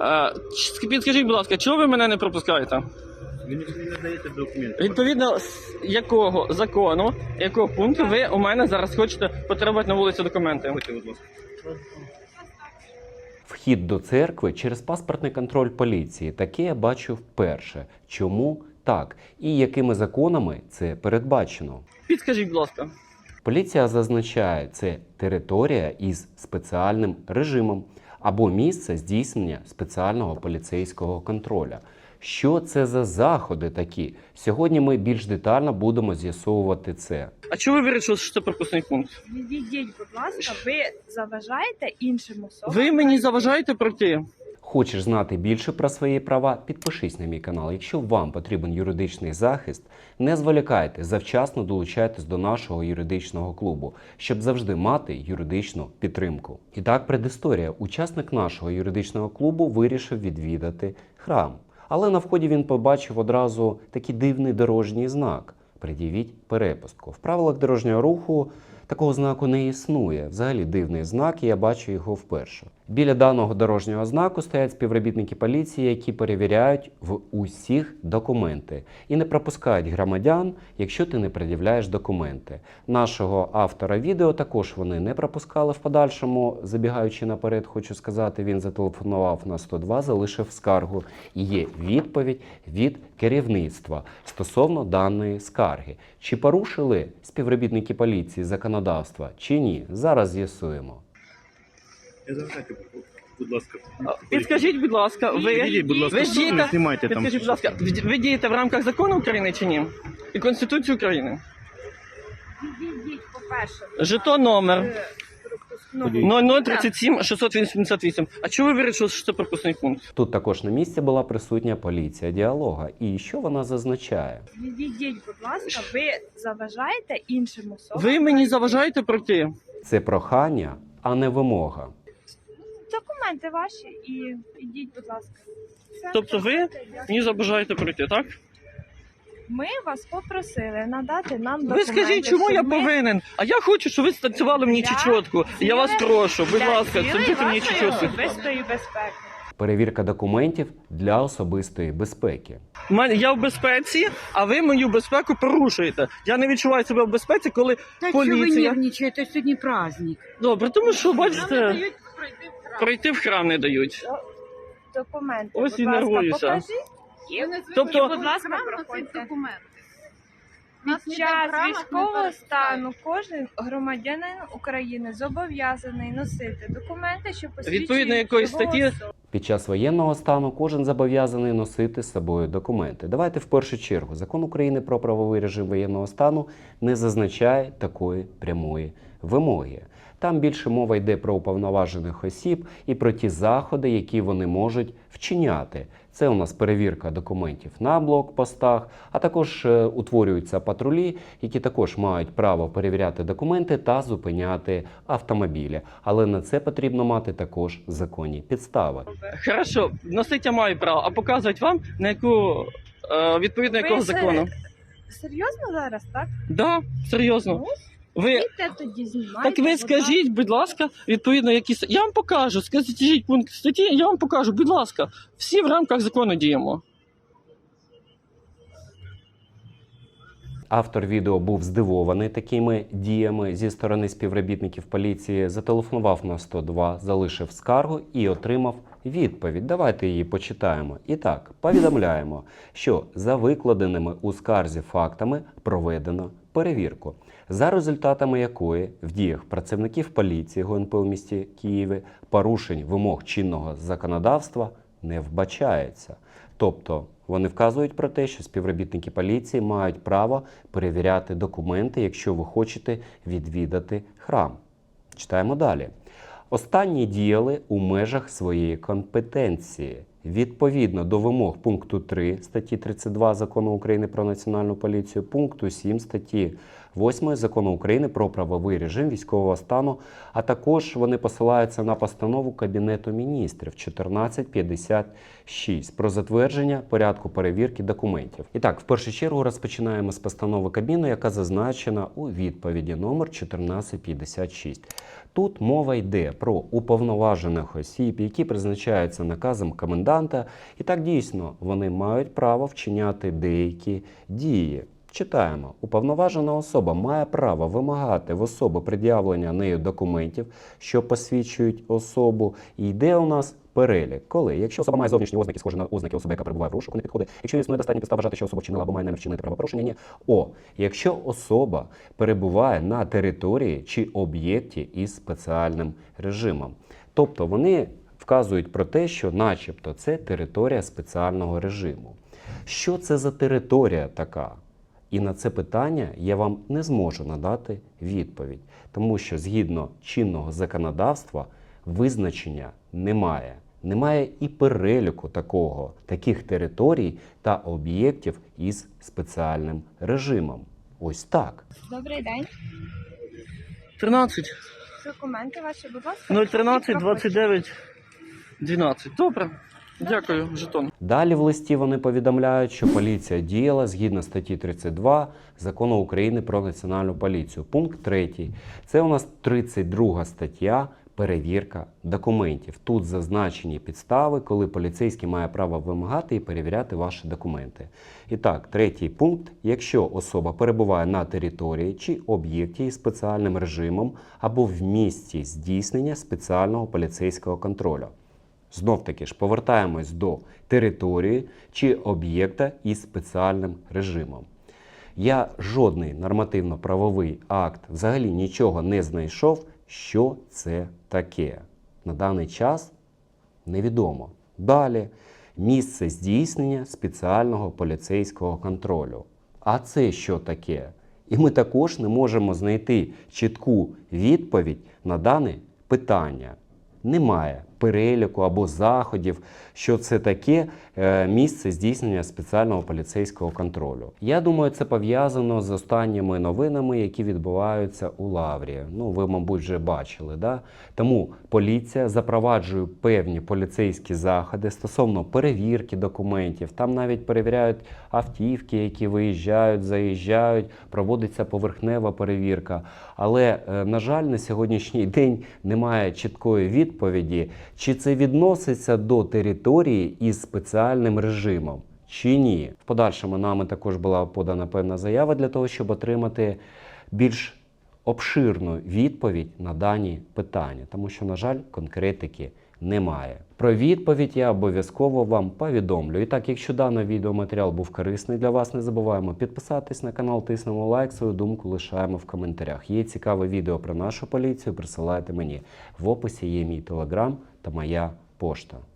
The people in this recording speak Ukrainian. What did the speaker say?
Е, Підскажіть, будь ласка, чого ви мене не пропускаєте? Ви не не даєте документи. Відповідно з якого закону, якого пункту ви у мене зараз хочете потребувати на вулицю документи? Будьте, будь ласка. Вхід до церкви через паспортний контроль поліції. Таке я бачу вперше. Чому так? І якими законами це передбачено? Підскажіть, будь ласка. Поліція зазначає, це територія із спеціальним режимом або місце здійснення спеціального поліцейського контроля. Що це за заходи такі? Сьогодні ми більш детально будемо з'ясовувати це. А чого ви вирішили, що це пропускний пункт? Відійдіть, будь ласка, ви заважаєте іншим особам. Ви мені заважаєте пройти? Хочеш знати більше про свої права? Підпишись на мій канал. Якщо вам потрібен юридичний захист, не зволікайте, завчасно долучайтесь до нашого юридичного клубу, щоб завжди мати юридичну підтримку. І так, предісторія. Учасник нашого юридичного клубу вирішив відвідати храм. Але на вході він побачив одразу такий дивний дорожній знак. Пред'явіть перепустку. В правилах дорожнього руху такого знаку не існує. Взагалі дивний знак, і я бачу його вперше. Біля даного дорожнього знаку стоять співробітники поліції, які перевіряють в усіх документи і не пропускають громадян, якщо ти не пред'являєш документи. Нашого автора відео також вони не пропускали в подальшому. Забігаючи наперед, хочу сказати, він зателефонував на 102, залишив скаргу. І є відповідь від керівництва стосовно даної скарги. Чи порушили співробітники поліції законодавства, чи ні? Зараз з'ясуємо. Будь ласка. Підскажіть, будь ласка, ви, будь ласка, ви ж дієте, знімайте там. підскажіть, будь ласка, ви дієте в рамках закону України чи ні? І Конституції України? Відійдіть, по-перше. Жито номер. 0037 688. А чого ви вирішили, що це пропускний пункт? Тут також на місці була присутня поліція діалога. І що вона зазначає? Відійдіть, будь ласка, ви заважаєте іншим особам. Ви мені заважаєте пройти? Це прохання, а не вимога. Документи ваші і ідіть, будь ласка. Все, Тобто ви. Мені заважаєте пройти, так? Ми вас попросили надати нам Ви документи. скажіть, чому я щоб ми повинен? А я хочу, щоб ви станцювали мені Для чечотку. Я вас прошу, будь для ласка, цілей станцюйте мені вашої чечотку. особистої безпеки. Перевірка документів для особистої безпеки. У мене- Я в безпеці, а ви мою безпеку порушуєте. Я не відчуваю себе в безпеці, коли Та чого ви поліція. нервничаєте? Сьогодні праздник. Добре, тому що бачите, пройти в храм не дають. Документи, Ось будь і ласка, нервуюся. покажіть. Тобто- будь ласка, проходьте. Під час військового стану кожен громадянин України зобов'язаний носити документи, що посвідчують Відповідно якоїсь його статті особу. Під час воєнного стану кожен зобов'язаний носити з собою документи. Давайте в першу чергу. Закон України про правовий режим воєнного стану не зазначає такої прямої вимоги. Там більше мова йде про уповноважених осіб і про ті заходи, які вони можуть вчиняти. Це у нас перевірка документів на блокпостах, а також е, утворюються патрулі, які також мають право перевіряти документи та зупиняти автомобілі. Але на це потрібно мати також законні підстави. Хорошо, носити я маю право, а показувати вам на яку е, відповідно якого закону? Серйозно зараз, так? Да, серйозно. Ну, Ви тоді знімайте. так ви скажіть, будь ласка, відповідно, які с- я вам покажу. Скажіть пункт статті, я вам покажу, будь ласка. Всі в рамках закону діємо. Автор відео був здивований такими діями зі сторони співробітників поліції. Зателефонував на 102, залишив скаргу і отримав відповідь. Давайте її почитаємо. І так, повідомляємо, що за викладеними у скарзі фактами проведено перевірку, за результатами якої в діях працівників поліції ГУНП у місті Києві порушень вимог чинного законодавства не вбачається. Тобто вони вказують про те, що співробітники поліції мають право перевіряти документи, якщо ви хочете відвідати храм. Читаємо далі. Останні діяли у межах своєї компетенції. Відповідно до вимог пункту 3 статті 32 закону України про національну поліцію, пункту 7 статті 8 закону України про правовий режим військового стану, а також вони посилаються на постанову Кабінету міністрів 1456 про затвердження порядку перевірки документів. І так, в першу чергу розпочинаємо з постанови Кабміну, яка зазначена у відповіді номер 1456. Тут мова йде про уповноважених осіб, які призначаються наказом коменданта, і так дійсно вони мають право вчиняти деякі дії. Читаємо, уповноважена особа має право вимагати в особи пред'явлення нею документів, що посвідчують особу. І йде у нас перелік. Коли, якщо особа має зовнішні ознаки, схожі на ознаки особи, яка перебуває в розшуку, не підходить. Якщо існує достатньо підстав вважати, що особа вчинила або має намір вчинити правопорушення, ні. О, якщо особа перебуває на території чи об'єкті із спеціальним режимом. Тобто вони вказують про те, що начебто це територія спеціального режиму. Що це за територія така? І на це питання я вам не зможу надати відповідь, тому що згідно чинного законодавства визначення немає. Немає і переліку такого, таких територій та об'єктів із спеціальним режимом. Ось так. Добрий день. 13, Документи ваші, будь ласка. 013, 29, 12. Добре. Дякую, жетон. Далі в листі вони повідомляють, що поліція діяла згідно статті 32 закону України про національну поліцію. Пункт 3. Це у нас 32 стаття. Перевірка документів. Тут зазначені підстави, коли поліцейський має право вимагати і перевіряти ваші документи. І так, третій пункт: якщо особа перебуває на території чи об'єкті із спеціальним режимом або в місці здійснення спеціального поліцейського контролю. Знов таки ж повертаємось до території чи об'єкта із спеціальним режимом. Я жодний нормативно-правовий акт взагалі нічого не знайшов, що це таке. На даний час невідомо. Далі місце здійснення спеціального поліцейського контролю. А це що таке? І ми також не можемо знайти чітку відповідь на дане питання. Немає переліку або заходів, що це таке е, місце здійснення спеціального поліцейського контролю. Я думаю, це пов'язано з останніми новинами, які відбуваються у Лаврі. Ну, ви, мабуть, вже бачили. Да? Тому поліція запроваджує певні поліцейські заходи стосовно перевірки документів. Там навіть перевіряють автівки, які виїжджають, заїжджають, проводиться поверхнева перевірка. Але, е, на жаль, на сьогоднішній день немає чіткої відповіді, чи це відноситься до території із спеціальним режимом. Чи ні? В подальшому нами також була подана певна заява для того, щоб отримати більш обширну відповідь на дані питання, тому що, на жаль, конкретики немає. Про відповідь я обов'язково вам повідомлю. І так, якщо даний відеоматеріал був корисний для вас, не забуваємо підписатись на канал, тиснемо лайк, свою думку лишаємо в коментарях. Є цікаве відео про нашу поліцію, присилайте мені. В описі є мій телеграм та моя пошта.